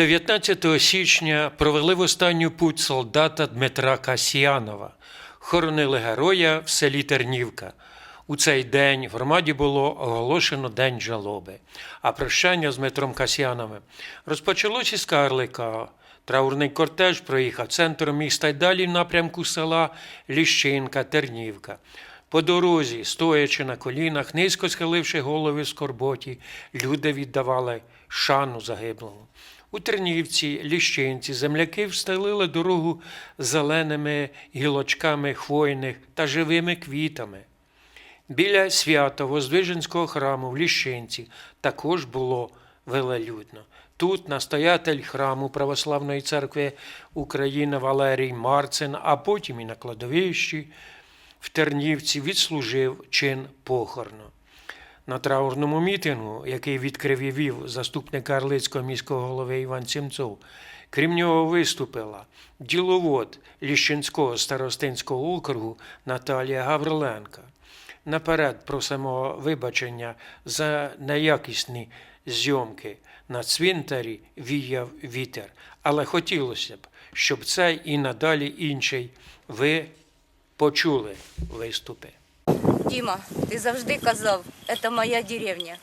19 січня провели в останню путь солдата Дмитра Касьянова. Хоронили героя в селі Тернівка. У цей день в громаді було оголошено День жалоби, а прощання з Дмитром Касьяновим розпочалося із Карлика. Траурний кортеж проїхав центром міста й далі в напрямку села Ліщинка, Тернівка. По дорозі, стоячи на колінах, низько схиливши голови в скорботі, люди віддавали шану загиблому. У Тернівці, Ліщинці земляки встелили дорогу зеленими гілочками хвойних та живими квітами. Біля Свято-Воздвиженського храму в Ліщинці також було велелюдно. Тут настоятель храму Православної церкви України Валерій Марцин, а потім і на кладовищі в Тернівці відслужив чин похорону. На траурному мітингу, який відкрив і вів заступник Карлицького міського голови Іван Сімцов, крім нього виступила діловод Ліщинського старостинського округу Наталія Гавриленка. Наперед просимо вибачення за неякісні зйомки. На цвинтарі віяв вітер. Але хотілося б, щоб цей і надалі інший ви почули виступи. Діма, ти завжди казав, це моя деревня.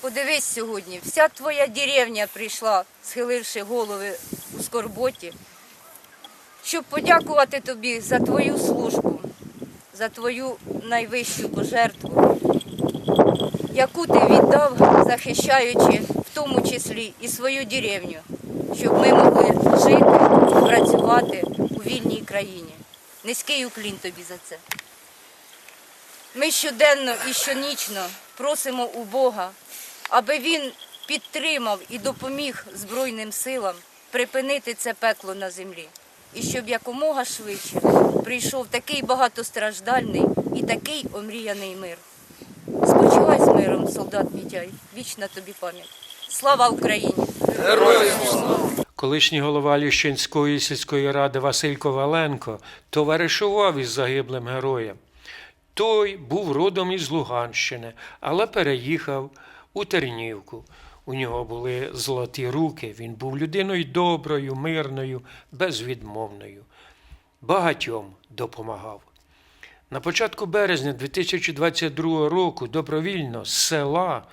Подивись сьогодні, вся твоя деревня прийшла, схиливши голови у скорботі, щоб подякувати тобі за твою службу, за твою найвищу пожертву, яку ти віддав, захищаючи в тому числі і свою деревню, щоб ми могли жити, працювати у вільній країні. Низький уклін тобі за це. Ми щоденно і щонічно просимо у Бога, аби Він підтримав і допоміг Збройним силам припинити це пекло на землі. І щоб якомога швидше прийшов такий багатостраждальний і такий омріяний мир. Спочивай з миром, солдат Мітяй, вічна тобі пам'ять. Слава Україні! Героям! Колишній голова Ліщинської сільської ради Василь Коваленко товаришував із загиблим героєм. Той був родом із Луганщини, але переїхав у Тернівку. У нього були золоті руки, він був людиною доброю, мирною, безвідмовною. Багатьом допомагав. На початку березня 2022 року добровільно з села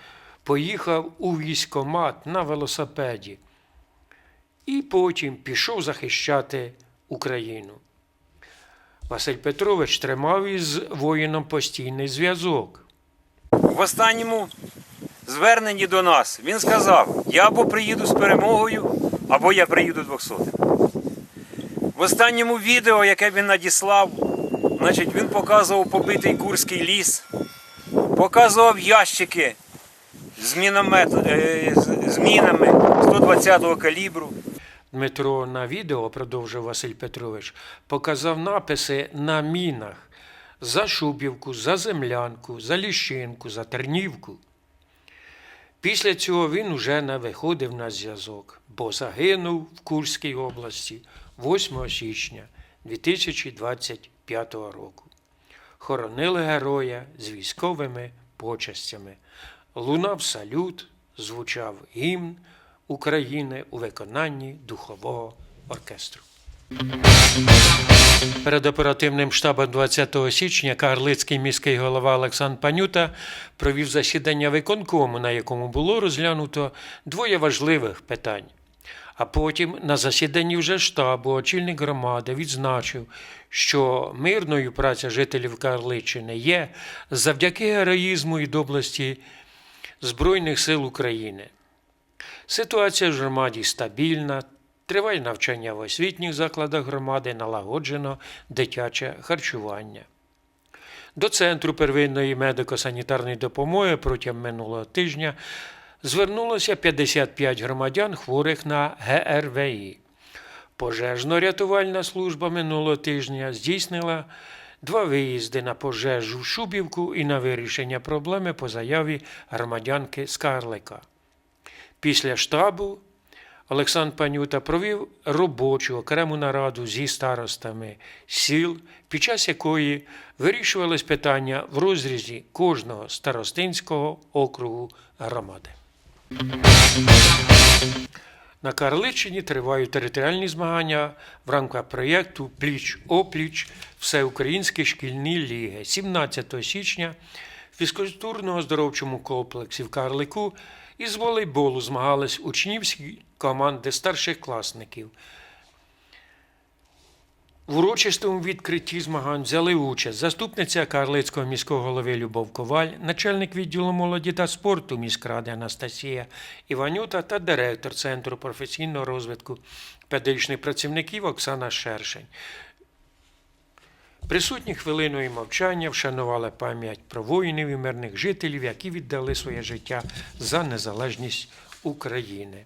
поїхав у військомат на велосипеді і потім пішов захищати Україну. Василь Петрович тримав із воїном постійний зв'язок. В останньому зверненні до нас він сказав: я або приїду з перемогою, або я приїду 200. В останньому відео, яке він надіслав, значить, він показував побитий Курський ліс, показував ящики з, міномет, е, з мінами 120-го калібру. Дмитро на відео, продовжив Василь Петрович, показав написи на мінах за Шубівку, за Землянку, за Ліщинку, за Тернівку. Після цього він уже не виходив на зв'язок, бо загинув в Курській області 8 січня 2025 року. Хоронили героя з військовими почестями. Лунав салют, звучав гімн України у виконанні духового оркестру. Перед оперативним штабом 20 січня Карлицький міський голова Олександр Панюта провів засідання виконкому, на якому було розглянуто двоє важливих питань. А потім на засіданні вже штабу очільник громади відзначив, що мирною праця жителів Карличини є завдяки героїзму і доблесті Збройних сил України. Ситуація в громаді стабільна, триває навчання в освітніх закладах громади, налагоджено дитяче харчування. До Центру первинної медико-санітарної допомоги протягом минулого тижня звернулося 55 громадян, хворих на ГРВІ. Пожежно-рятувальна служба минулого тижня здійснила два виїзди на пожежу в Шубівку і на вирішення проблеми по заяві громадянки Скарлика. Після штабу Олександр Панюта провів робочу окрему нараду зі старостами сіл, під час якої вирішувались питання в розрізі кожного старостинського округу громади. На Карличині тривають територіальні змагання в рамках проєкту Пліч опліч Всеукраїнські шкільні ліги. 17 січня фізкультурно-оздоровчому комплексі в Карлику із волейболу змагались учнівські команди старших класників. В урочистому відкритті змагань взяли участь заступниця Карлицького міського голови Любов Коваль, начальник відділу молоді та спорту міськради Анастасія Іванюта та директор Центру професійного розвитку педагогічних працівників Оксана Шершень. Присутні хвилиною мовчання вшанували пам'ять про воїнів і мирних жителів, які віддали своє життя за незалежність України.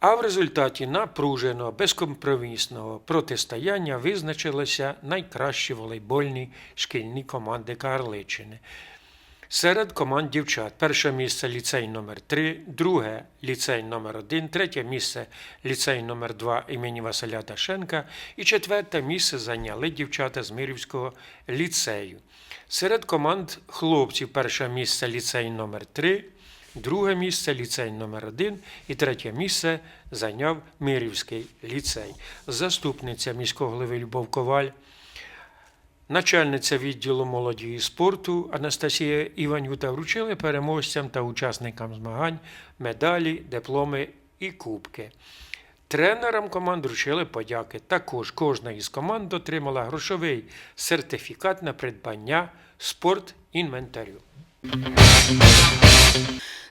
А в результаті напруженого, безкомпромісного протистояння визначилися найкращі волейбольні шкільні команди Карличини. Серед команд дівчат перше місце ліцей номер 3 друге ліцей номер 1 третє місце ліцей номер 2 імені Василя Дашенка і четверте місце зайняли дівчата з Мирівського ліцею. Серед команд хлопців перше місце ліцей номер 3 друге місце ліцей номер 1 і третє місце зайняв Мирівський ліцей. Заступниця міського голови Любов Коваль Начальниця відділу молоді і спорту Анастасія Іванюта вручили переможцям та учасникам змагань медалі, дипломи і кубки. Тренерам команд вручили подяки. Також кожна із команд отримала грошовий сертифікат на придбання спортінвентарю.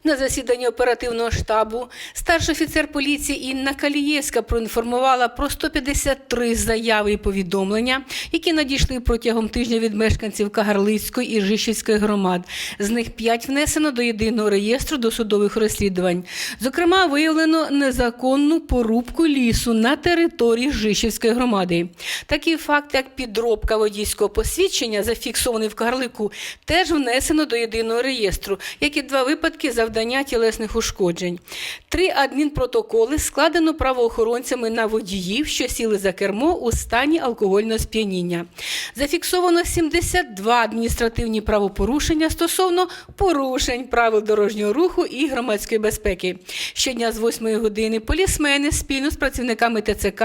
На засіданні оперативного штабу старший офіцер поліції Інна Калієвська проінформувала про 153 заяви і повідомлення, які надійшли протягом тижня від мешканців Кагарлицької і Жишівської громад. З них 5 внесено до єдиного реєстру досудових розслідувань. Зокрема, виявлено незаконну порубку лісу на території Жишівської громади. Такий факт, як підробка водійського посвідчення, зафіксований в Кагарлику, теж внесено до єдиного реєстру, як і два випадки завдання тілесних ушкоджень. Три адмінпротоколи складено правоохоронцями на водіїв, що сіли за кермо у стані алкогольного сп'яніння. Зафіксовано 72 адміністративні правопорушення стосовно порушень правил дорожнього руху і громадської безпеки. Щодня з 8 години полісмени спільно з працівниками ТЦК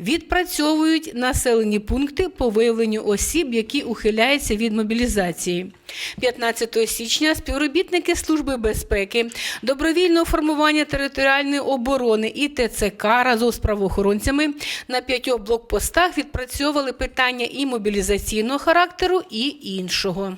відпрацьовують населені пункти по виявленню осіб, які ухиляються від мобілізації. 15 січня співробітники Служби безпеки, добровільного формування територіальної оборони і ТЦК разом з правоохоронцями на п'ятьох блокпостах відпрацьовували питання і мобілізаційного характеру, і іншого.